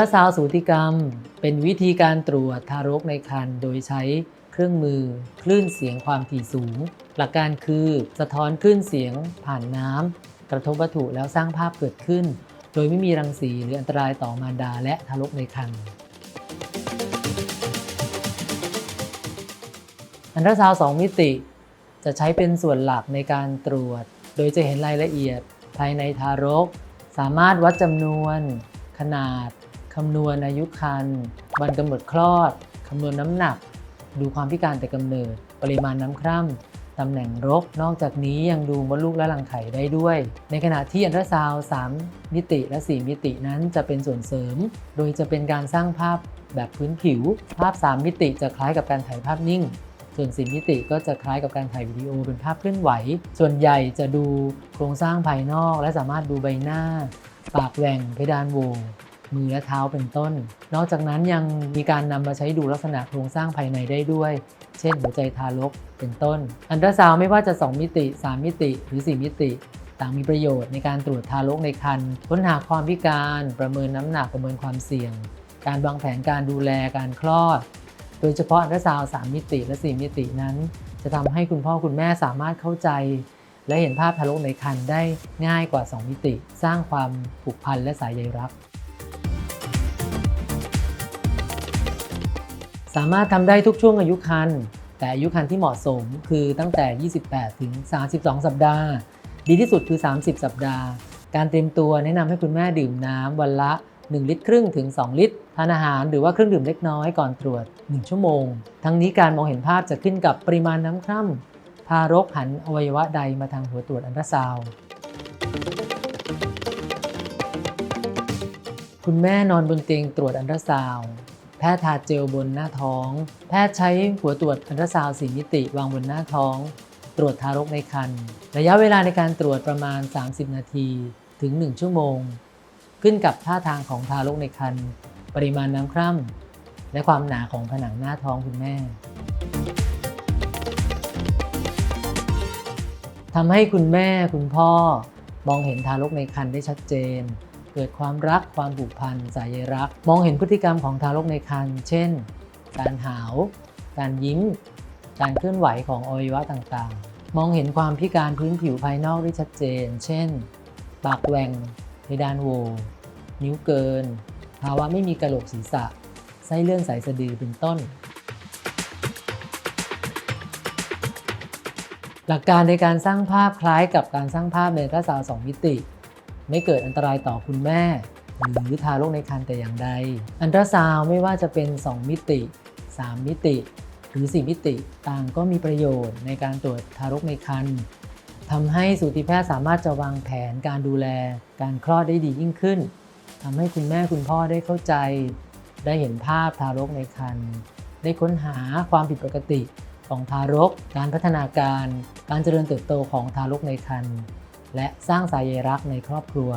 ตราซาวสูติกรรม เป็นวิธีการตรวจทารกในครรภ์โดยใช้เครื่องมือคลื่นเสียงความถี่สูง หลักการคือสะท้อนคลื่นเสียงผ่านน้ำกระทบวัตถุแล้วสร้างภาพเกิดขึ้น โดยไม่มีรังสีหรืออันตรายต่อมารดาและทารกในครรภ์อันตราซาวสองมิติ จะใช้เป็นส่วนหลักในการตรวจ โดยจะเห็นรายละเอียดภายในทารก สามารถวัดจำนวน ขนาด คำนวณอายุครรภ์วันกำหนดคลอด คำนวณน้ำหนัก ดูความพิการแต่กำเนิด ปริมาณน้ำคร่ำตำแหน่งรก นอกจากนี้ยังดูมดลูกและรังไข่ได้ด้วย ในขณะที่อันตราซาวด์3มิติและ 4 มิตินั้นจะเป็นส่วนเสริม โดยจะเป็นการสร้างภาพแบบพื้นผิว ภาพ 3 มิติจะคล้ายกับการถ่ายภาพนิ่ง ส่วน4มิติก็จะคล้ายกับการถ่ายวิดีโอเป็นภาพเคลื่อนไหว ส่วนใหญ่จะดูโครงสร้างภายนอก และสามารถดูใบหน้า ปากแหว่งเพดานโหว มือและเท้าเป็นต้น นอกจากนั้นยังมีการนำมาใช้ดูลักษณะโครงสร้างภายในได้ด้วย เช่นหัวใจทารกเป็นต้น อันตราซาวไม่ว่าจะ 2 มิติ 3 มิติ หรือ 4 มิติ ต่างมีประโยชน์ในการตรวจทารกในครรภ์ค้นหาความพิการประเมินน้ำหนักประเมินความเสี่ยง การวางแผนการดูแลการคลอด โดยเฉพาะอันตราซาวด์3มิติและ 4 มิตินั้น จะทำให้คุณพ่อคุณแม่สามารถเข้าใจและเห็นภาพทารกในครรภ์ได้ง่ายกว่า 2 มิติ สร้างความผูกพันและสายใยรัก สามารถทำได้ทุกช่วงอายุครรภ์แต่อายุครรภ์ที่เหมาะสมคือตั้งแต่ 28 ถึง 32 สัปดาห์ ดีที่สุดคือ 30 สัปดาห์ การเตรียมตัวแนะนำให้คุณแม่ดื่มน้ำวันละ 1 ลิตรครึ่งถึง 2 ลิตร ทานอาหารหรือว่าเครื่องดื่มเล็กน้อยก่อนตรวจ 1 ชั่วโมง ทั้งนี้การมองเห็นภาพจะขึ้นกับปริมาณน้ำคร่ำทารกหันอวัยวะใดมาทางหัวตรวจอันตราซาวด์คุณแม่นอนบนเตียงตรวจอันตราซาวด์ แพทย์ทาเจลบนหน้าท้อง แพทย์ใช้หัวตรวจอันตราซาวด์4มิติวางบนหน้าท้อง ตรวจทารกในครรภ์ระยะเวลาในการตรวจประมาณ 30 นาทีถึง 1 ชั่วโมง ขึ้นกับท่าทางของทารกในครรภ์ปริมาณน้ำคร่ำและความหนาของผนังหน้าท้องคุณแม่ทำให้คุณแม่คุณพ่อมองเห็นทารกในครรภ์ได้ชัดเจน กิดความรักความผูกพันสายใยรัก มองเห็นพฤติกรรมของทารกในครรภ์เช่น การหาว การยิ้ม การเคลื่อนไหวของอวัยวะต่างๆ มองเห็นความพิการพื้นผิวภายนอกได้ชัดเจน เช่น ปากแหว่งเพดานโว นิ้วเกิน ภาวะไม่มีกระโหลกศีรษะ ไส้เลื่อนสายสะดือเป็นต้นหลักการในการสร้างภาพคล้ายกับการสร้างภาพในอัลตราซาวสองมิติ ไม่เกิดอันตรายต่อคุณแม่ หรือทารกในครรภ์แต่อย่างใด อันตราซาวไม่ว่าจะเป็น 2 มิติ 3 มิติ หรือ 4 มิติ ต่างก็มีประโยชน์ในการตรวจทารกในครรภ์ทำให้สูติแพทย์สามารถจะวางแผนการดูแล การคลอดได้ดียิ่งขึ้นทำให้คุณแม่คุณพ่อได้เข้าใจ ได้เห็นภาพทารกในครรภ์ได้ค้นหาความผิดปกติของทารก การพัฒนาการ การเจริญเติบโตของทารกในครรภ์ และสร้างสายใยรักในครอบครัว